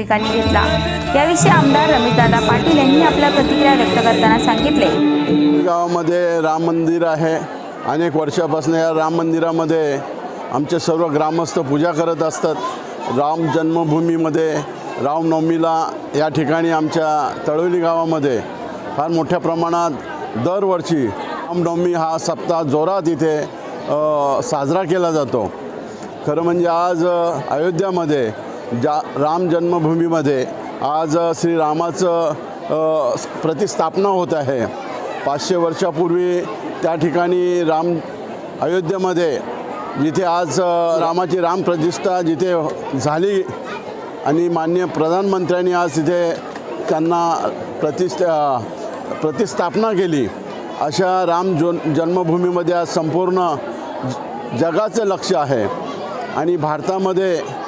भाविकांनी घेतला. याविषयी आमदार रमेशदादा पाटील यांनी आपल्या प्रतिक्रिया व्यक्त करताना सांगितले. गावामध्ये राम मंदिर आहे. अनेक वर्षापासून या राम मंदिरामध्ये आमचे सर्व ग्रामस्थ पूजा करत असतात. राम जन्मभूमीमध्ये रामनवमीला या ठिकाणी आमच्या तळवली गावामध्ये फार मोठ्या प्रमाणात दरवर्षी रामनवमी हा सप्ताह जोरात इथे साजरा केला जातो. खरं म्हणजे आज अयोध्यामध्ये ज्या राम जन्मभूमीमध्ये आज श्रीरामाचं प्रतिस्थापना होत आहे. पाचशे वर्षापूर्वी त्या ठिकाणी राम अयोध्येमध्ये जिथे आज रामाची राम प्रतिष्ठा जिथे झाली आणि माननीय प्रधानमंत्र्यांनी आज तिथे त्यांना प्रतिष्ठा प्रतिस्थापना केली अशा राम जो जन्मभूमीमध्ये आज संपूर्ण ज- जगाचं लक्ष आहे. आणि भारतामध्ये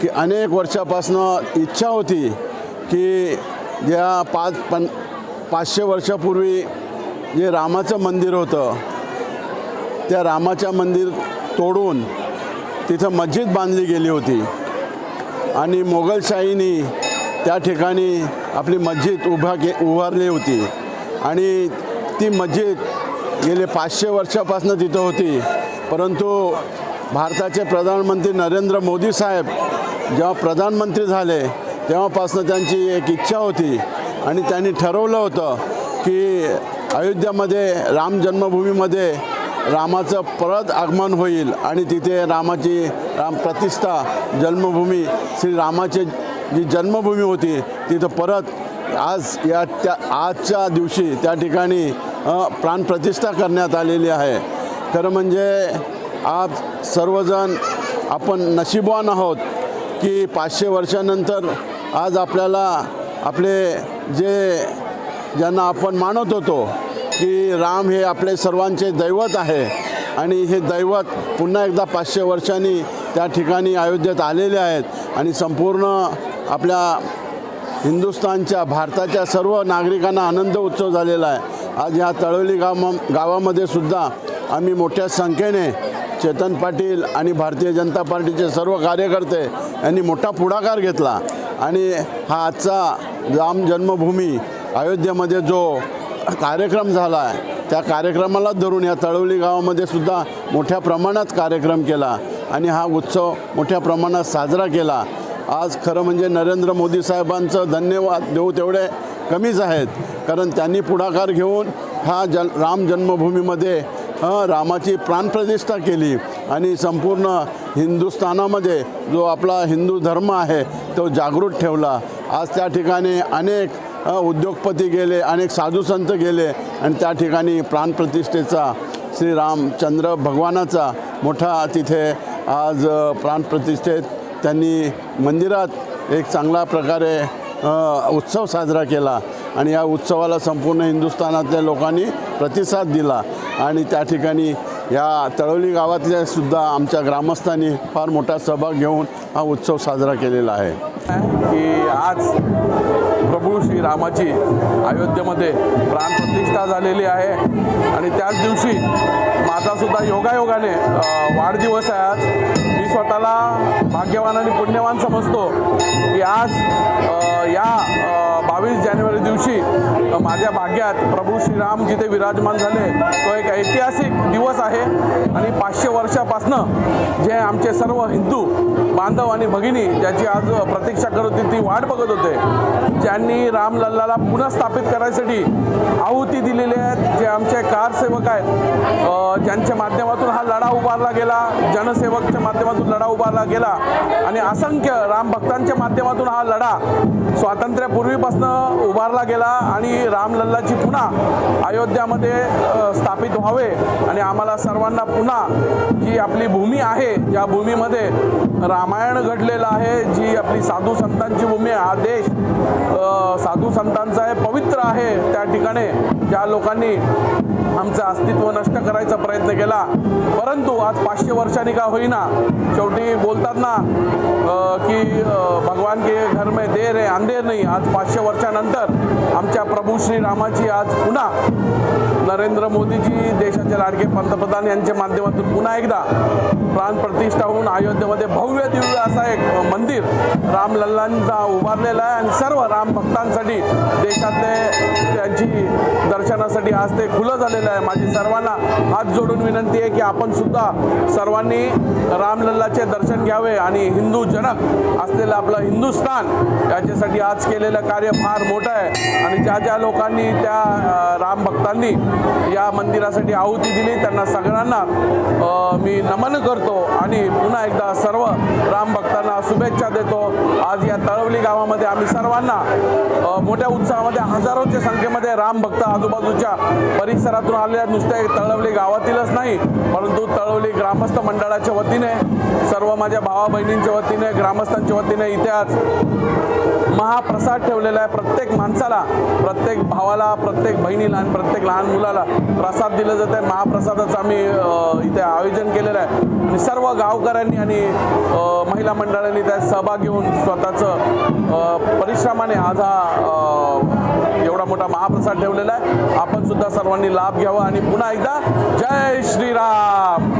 की अनेक वर्षापासनं इच्छा होती की ज्या पाच पन पाचशे वर्षापूर्वी जे रामाचं मंदिर होतं त्या रामाच्या मंदिर तोडून तिथं मस्जिद बांधली गेली होती. आणि मोगलशाहीनी त्या ठिकाणी आपली मस्जिद उभा के उभारली होती. आणि ती मस्जिद गेले पाचशे वर्षापासून तिथं होती. परंतु भारताचे प्रधानमंत्री नरेंद्र मोदी साहेब जेव्हा प्रधानमंत्री झाले तेव्हापासून त्यांची एक इच्छा होती आणि त्यांनी ठरवलं होतं की अयोध्यामध्ये राम जन्मभूमीमध्ये रामाचं परत आगमन होईल आणि तिथे रामाची राम प्रतिष्ठा जन्मभूमी श्री रामाची जी जन्मभूमी होती तिथं परत आज या त्या आजच्या दिवशी त्या ठिकाणी प्राणप्रतिष्ठा करण्यात आलेली आहे. खरं म्हणजे आज सर्वजण आपण नशिबवान आहोत. की पाचशे वर्षानंतर आज आपल्याला आपले जे ज्यांना आपण मानत होतो की राम हे आपले सर्वांचे दैवत आहे आणि हे दैवत पुन्हा एकदा पाचशे वर्षांनी त्या ठिकाणी अयोध्येत आलेले आहेत आणि संपूर्ण आपल्या हिंदुस्थानच्या भारताच्या सर्व नागरिकांना आनंद उत्सव झालेला आहे. आज ह्या तळवली गाव गावामध्ये सुद्धा आम्ही मोठ्या संख्येने चेतन पाटील आणि भारतीय जनता पार्टीचे सर्व कार्यकर्ते यांनी मोठा पुढाकार घेतला. आणि हा आजचा राम जन्मभूमी अयोध्येमध्ये जो कार्यक्रम झाला आहे त्या कार्यक्रमालाच धरून या तळवली गावामध्ये सुद्धा मोठ्या प्रमाणात कार्यक्रम केला आणि हा उत्सव मोठ्या प्रमाणात साजरा केला. आज खरं म्हणजे नरेंद्र मोदी साहेबांचं धन्यवाद देऊ तेवढे कमीच आहेत कारण त्यांनी पुढाकार घेऊन हा जन राम जन्मभूमीमध्ये रामाची प्राणप्रतिष्ठा केली आणि संपूर्ण हिंदुस्थानामध्ये जो आपला हिंदू धर्म आहे तो जागृत ठेवला. आज त्या ठिकाणी अनेक उद्योगपती गेले अनेक साधू संत गेले आणि त्या ठिकाणी प्राणप्रतिष्ठेचा श्रीरामचंद्र भगवानाचा मोठा तिथे आज प्राणप्रतिष्ठेत त्यांनी मंदिरात एक चांगल्या प्रकारे उत्सव साजरा केला आणि या उत्सवाला संपूर्ण हिंदुस्थानातल्या लोकांनी प्रतिसाद दिला. आणि त्या ठिकाणी या तळवली गावातल्या सुद्धा आमच्या ग्रामस्थांनी फार मोठा सहभाग घेऊन हा उत्सव साजरा केलेला आहे. की आज प्रभू श्रीरामाची अयोध्येमध्ये प्राणप्रतिष्ठा झालेली आहे. आणि त्याच दिवशी माझासुद्धा योगायोगाने वाढदिवस आहे आज. मी स्वतःला भाग्यवान आणि पुण्यवान समजतो की आज या बावीस जानेवारी दिवशी माझ्या भाग्यात प्रभू श्रीराम जिथे विराजमान झाले तो एक ऐतिहासिक दिवस आहे. आणि पाचशे वर्षापासनं जे आमचे सर्व हिंदू बांधव आणि भगिनी ज्याची आज प्रतीक्षा करत होती ती वाट बघत होते. ज्यांनी रामलल्लाला पुन्हा स्थापित करायसाठी आहुती दिलेली आहेत जे आमचे कारसेवक आहेत ज्यांच्या माध्यमातून हा लढा उभारला गेला जनसेवकच्या माध्यमातून लढा उभारला गेला आणि असंख्य रामभक्तांच्या माध्यमातून हा लढा स्वातंत्र्यापूर्वीपासून उभारला गेला आणि रामलल्लाची पुन्हा अयोध्यामध्ये स्थापित व्हावे आणि आम्हाला सर्वांना पुन्हा जी आपली भूमी आहे ज्या भूमीमध्ये रामायण घडलेलं आहे जी आपली साधू संतांची भूमी आहे हा देश साधू संतांचा आहे पवित्र आहे त्या ठिकाणी ज्या लोकांनी आमचं अस्तित्व नष्ट करायचा प्रयत्न केला. परंतु आज पाचशे वर्षांनी का होईना शेवटी बोलतात ना की भगवान के घर में देर आहे अंधेर नाही. आज पाचशे वर्षानंतर आमच्या प्रभू श्रीरामाची आज पुन्हा नरेंद्र मोदीजी देशाचे लाडके पंतप्रधान यांच्या माध्यमातून पुन्हा एकदा प्राण प्रतिष्ठा होऊन अयोध्येमध्ये भव्य दिव्य असा एक मंदिर रामलल्लांचा उभारलेला आहे आणि सर्व राम भक्तांसाठी देशातले त्यांची दर्शनासाठी आज ते खुलं झालेलं आहे. माझी सर्वांना हात जोडून विनंती आहे की आपण सुद्धा सर्वांनी रामलल्लाचे दर्शन घ्यावे आणि हिंदू जनक असलेलं आपलं हिंदुस्थान याच्यासाठी आज केलेलं कार्य फार मोठं आहे. आणि ज्या ज्या लोकांनी त्या राम भक्तांनी या मंदिरासाठी आहुती दिली त्यांना सगळ्यांना मी नमन करतो आणि पुन्हा एकदा सर्व राम भक्तांना शुभेच्छा देतो. आज या तळवली गावामध्ये आम्ही सर्वांना मोठ्या उत्साहामध्ये हजारोच्या संख्येमध्ये राम भक्त आजूबाजूच्या परिसरातून आले आलेल्या नुसते तळवली गावातीलच नाही परंतु तळवली ग्रामस्थ मंडळाच्या वतीने सर्व माझ्या भावा बहिणींच्या वतीने ग्रामस्थांच्या वतीने इथे आज महाप्रसाद ठेवलेला आहे. प्रत्येक माणसाला प्रत्येक भावाला प्रत्येक बहिणीला आणि प्रत्येक लहान मुलाला प्रसाद दिलं जात आहे. महाप्रसादाचं आम्ही इथे आयोजन केलेलं आहे. आणि सर्व गावकऱ्यांनी आणि महिला मंडळांनी त्यात सहभाग घेऊन स्वतःचं परिश्रमाने आज हा एवढा मोठा महाप्रसाद ठेवलेला आहे. आपण सुद्धा सर्वांनी लाभ घ्यावा आणि पुन्हा एकदा जय श्रीराम.